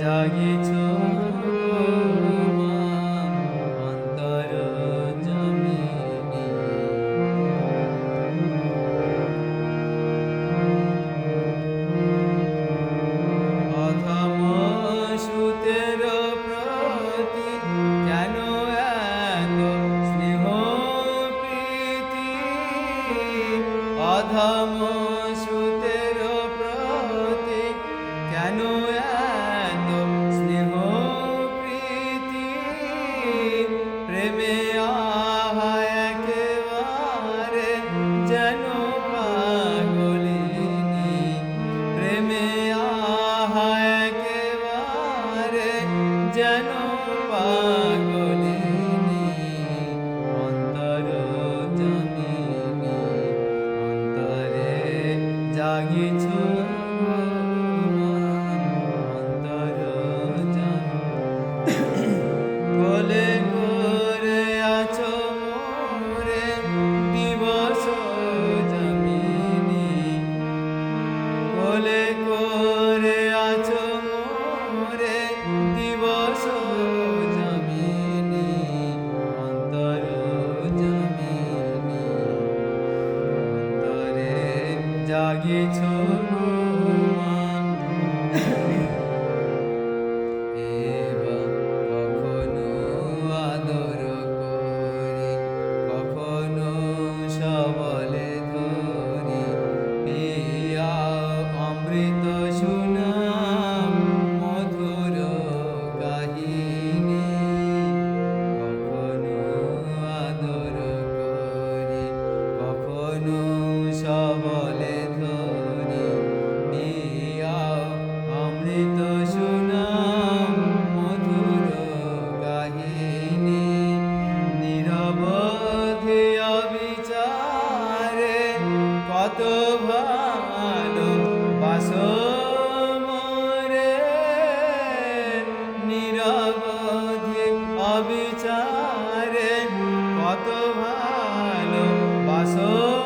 জাগিছ যেন পাগলিনি অন্তর জানিনি অন্তরে জাগিছো। জাগিছ মন সমরে নিরবধি অবিচারে কত ভালো বাসো